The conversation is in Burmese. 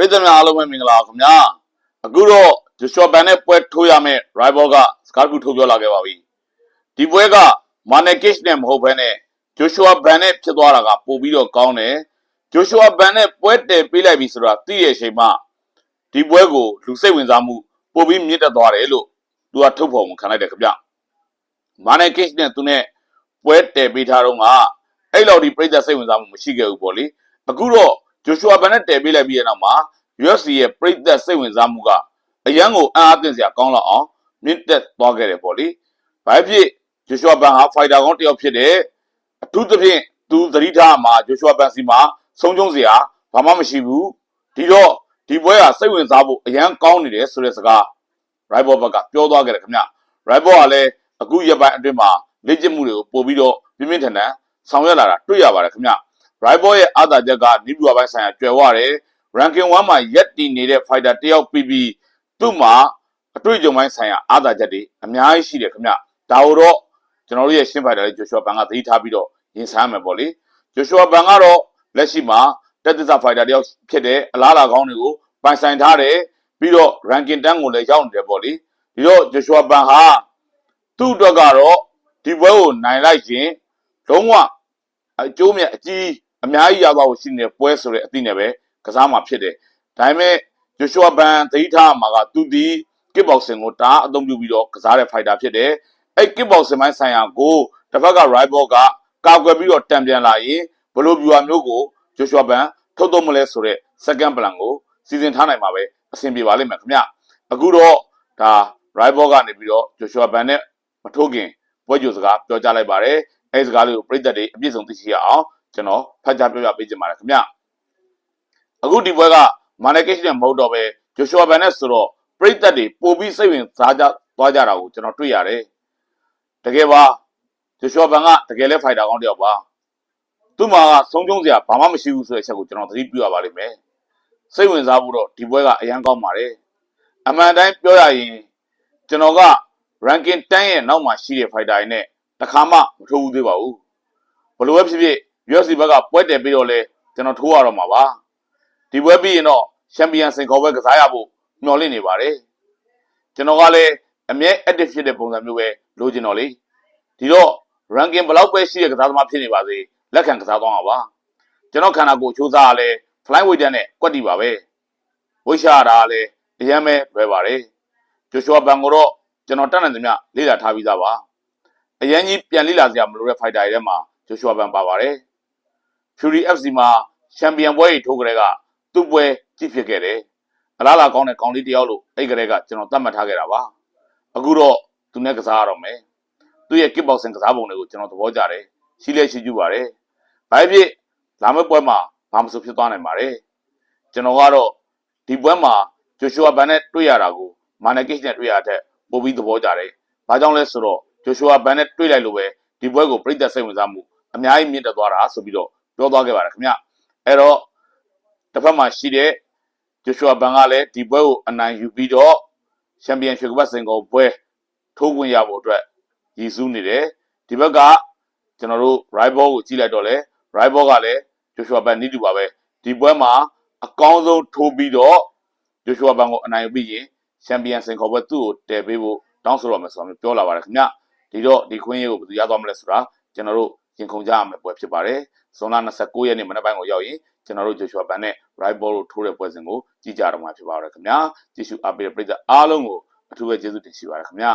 ပြည်သူများအားလုံးပဲမင်္ဂလာပါခင်ဗျာအခုတော့ဂျိုရှွာဘန်နဲ့ပွဲထိုးရမယ့် rival ကစကားကူထိုးပြောလာခဲ့ပါပြီဒီပွဲကမာနယ်ကစ်နဲ့မဟုတ်ဘဲနဲ့ဂျိုရှွာဘန်နဲ့ဖြစ်သွားတာကပိုပြီးတော့ကောင်းတယ်ဂျိုရှွာဘန်နဲ့ပွဲတည်ပေးလိုက်ပြီဆိုတာသိရချိန်မှာဒီပွဲကိုလူစိတ်ဝင်စားမှုပိုပြီးမြင့်တက်သွားတယ်လို့သူကထုတ်ဖော်မှုခံလိုက်တယ်ခင်ဗျမာနယ်ကစ်နဲ့သူနဲ့ပွဲတည်ပေးထားတော့ကအဲ့လောက်ဒီပြိသက်စိတ်ဝင်စားမှုမရှိခဲ့ဘူးပေါ့လေအခုတော့ ဂျိုရှွာဘန်နဲ့တည်ပေးလိုက်ပြီးတဲ့နောက်မှာ UFC ရဲ့ပြိသက်စိတ်ဝင်စားမှုကအရန်ကိုအံ့အားသင့်စရာကောင်းလောက်အောင်မြင့်တက်သွားခဲ့တယ်ပေါ့လေ။ဘာဖြစ်ဂျိုရှွာဘန်ဟာဖိုက်တာကောင်းတစ်ယောက်ဖြစ်တယ်။အထူးသဖြင့်သူသတိထားမှာဂျိုရှွာဘန်စီမှာဆုံးချုံစရာဘာမှမရှိဘူး။ဒီတော့ဒီပွဲကစိတ်ဝင်စားဖို့အရန်ကောင်းနေတယ်ဆိုတဲ့စကား Rival ဘက်ကပြောသွားခဲ့တယ်ခင်ဗျ။ Rival ကလည်းအခုရက်ပိုင်းအတွင်းမှာလေ့ကျင့်မှုတွေကိုပို့ပြီးတော့ပြင်းပြင်းထန်ထန်ဆောင်ရွက်လာတာတွေ့ရပါတယ်ခင်ဗျ။ Rival ရဲ့အားသာချက်ကနိဗ္ဗာန်ပိုင်းဆိုင်ရာကျွယ်ဝတယ်။ ranking 1မှာရက်တည်နေတဲ့ fighter တယောက်ပြီးပြီးသူ့မှာအတွေ့အကြုံပိုင်းဆိုင်ရာအားသာချက်တွေအများကြီးရှိတယ်ခင်ဗျဒါကိုတော့ကျွန်တော်တို့ရဲ့ရှင်းဖိုက်တာလေးဂျိုရှွာဘန်ကသတိထားပြီးတော့ရင်ဆိုင်ရမယ်ပေါ့လေဂျိုရှွာဘန်ကတော့လက်ရှိမှာတက်သစ္စာ fighter တယောက်ဖြစ်တဲ့အလားအလာကောင်းတွေကိုပိုင်ဆိုင်ထားတယ်ပြီးတော့ ranking တန်းကိုလည်းရောက်နေတယ်ပေါ့လေဒီတော့ဂျိုရှွာဘန်ဟာသူ့အတွက်ကတော့ဒီပွဲကိုနိုင်လိုက်ရင်လုံးဝအကျိုးမြတ်အကြီး အများကြီးရသွားဖို့ရှိနေတဲ့ပွဲဆိုတဲ့အသည့်နဲ့ပဲကစားမှာဖြစ်တယ်ဒါပေမဲ့ဂျိုရှွာဘန်သတိထားမှာကသူဒီကစ်ဘောက်ဆင်ကိုတားအသုံးပြုပြီးတော့ကစားတဲ့ဖိုက်တာဖြစ်တယ်အဲ့ကစ်ဘောက်ဆင်ပိုင်းဆိုင်ရာကိုတစ်ဖက်က rival ကကာကွယ်ပြီးတော့တံပြန်လာရင်ဘလိုဗျူဟာမျိုးကိုဂျိုရှွာဘန်ထုတ်တော့မလဲဆိုတဲ့ second plan ကိုစီစဉ်ထားနိုင်မှာပဲအဆင်ပြေပါလိမ့်မယ်ခင်ဗျအခုတော့ဒါ rival ကနေပြီးတော့ဂျိုရှွာဘန်နဲ့မထိုးခင်ပွဲကြိုစကားပြောကြားလိုက်ပါတယ်အဲ့ဒီစကားလေးကိုပြည်သက်တွေအပြည့်စုံသိရှိရအောင် ကျွန်တော်ဖတ်ကြားပြောပြပေးချင်ပါတယ်ခင်ဗျအခုဒီပွဲကမာနယ်ကစ်နဲ့မဟုတ်တော့ပဲဂျိုရှွာဘန်နဲ့ဆိုတော့ပရိသတ်တွေပိုပြီးစိတ်ဝင်စားကြသွားကြတာကိုကျွန်တော်တွေ့ရတယ်တကယ်ပါဂျိုရှွာဘန်ကတကယ်လဲဖိုက်တာကောင်းတယောက်ပါသူ့မှာကဆုံးချုံးစရာဘာမှမရှိဘူးဆိုတဲ့အချက်ကိုကျွန်တော်သတိပြုရပါလိမ့်မယ်စိတ်ဝင်စားဖို့တော့ဒီပွဲကအရန်ကောင်းပါတယ်အမှန်တိုင်းပြောရရင်ကျွန်တော်က ranking 10ရဲ့နောက်မှာရှိတဲ့ fighter တွေနဲ့တခါမှမထိုးဘူးသေးပါဘူးဘလို့ပဲဖြစ်ဖြစ် UFC ဘက်ကပွဲတယ်ပြီးတော့လဲကျွန်တော်ထိုးရတော့မှာပါဒီပွဲပြီးရင်တော့ချန်ပီယံစင်ခေါ်ပွဲကစားရဖို့မျှော်လင့်နေပါတယ်ကျွန်တော်ကလည်းအမြဲ active ဖြစ်တဲ့ပုံစံမျိုးပဲလိုချင်တော့လေဒီတော့ ranking ဘလောက်ပဲရှိတဲ့ကစားသမားဖြစ်နေပါစေလက်ခံကစားသွားမှာပါကျွန်တော်ခန္ဓာကိုယ်ချိုးစားရလဲ fly weight နဲ့ကွက်တီပါပဲဝိရှာရတာလည်းအရင်ပဲလွယ်ပါတယ်ဂျိုရှွာဘန်ကိုတော့ကျွန်တော်တက်နိုင်သမျှလေ့လာထားပြီးသားပါအရင်ကြီးပြန်လေ့လာစရာမလိုတဲ့ fighter တွေထဲမှာဂျိုရှွာဘန်ပါပါတယ် Fury FC မှာချန်ပီယံပွဲကြီးထိုးကြတဲ့ကသူ့ပွဲကြည့်ဖြစ်ခဲ့တယ်အလားလာကောင်းတဲ့ကောင်းလေးတယောက်လို့အဲ့ကလေးကကျွန်တော်သတ်မှတ်ထားခဲ့တာပါအခုတော့သူနဲ့ကစားရတော့မယ်သူ့ရဲ့ kickboxing ကစားပုံတွေကိုကျွန်တော်သဘောကျတယ်ရှိလဲရှိကျူပါတယ်ဘာဖြစ်လာမယ့်ပွဲမှာဘာမှမဆိုဖြစ်သွားနိုင်ပါတယ်ကျွန်တော်ကတော့ဒီပွဲမှာဂျိုရှွာဘန်နဲ့တွေ့ရတာကိုမာနယ်ကစ်နဲ့တွေ့ရတဲ့ပိုပြီးသဘောကျတယ်ဘာကြောင့်လဲဆိုတော့ဂျိုရှွာဘန်နဲ့တွေ့လိုက်လို့ပဲဒီပွဲကိုပြိသက်စိတ်ဝင်စားမှုအများကြီးမြင့်တက်သွားတာဆိုပြီးတော့ ပြောသွားခဲ့ပါတယ်ခင်ဗျအဲ့တော့တစ်ဖက်မှာရှိတဲ့ဂျိုရှွာဘန်ကလည်းဒီပွဲကိုအနိုင်ယူပြီးတော့ချန်ပီယံရွှေကပတ်စင်ကိုပွဲထိုးခွင့်ရဖို့အတွက်ရည်စူးနေတယ်ဒီဘက်ကကျွန်တော်တို့ rival ကိုကြည့်လိုက်တော့လေ rival ကလည်းဂျိုရှွာဘန်နီးတူပါပဲဒီပွဲမှာအကောင်းဆုံးထိုးပြီးတော့ဂျိုရှွာဘန်ကိုအနိုင်ယူပြီးရင်ချန်ပီယံစင်ခေါ်ပွဲသူ့ကိုတည်ပေးဖို့တောင်းဆိုရမယ်ဆိုတာမျိုးပြောလာပါတယ်ခင်ဗျဒီတော့ဒီခွင့်ရေးကိုဘယ်သူရသွားမလဲဆိုတာကျွန်တော်တို့ ရင်ခုန်ကြရမယ်ပွဲဖြစ်ပါတယ်ဇွန်လ29ရက်နေ့မနက်ပိုင်းကိုရောက်ရင်ကျွန်တော်တို့ဂျိုရှွာဘန်နဲ့ rival တို့ထိုးတဲ့ပွဲစဉ်ကိုကြည့်ကြတော့မှာဖြစ်ပါတော့ခင်ဗျာကြည့်ရှုအားပေးတဲ့ပရိသတ်အားလုံးကိုအထူးပဲကျေးဇူးတင်ရှိပါတယ်ခင်ဗျာ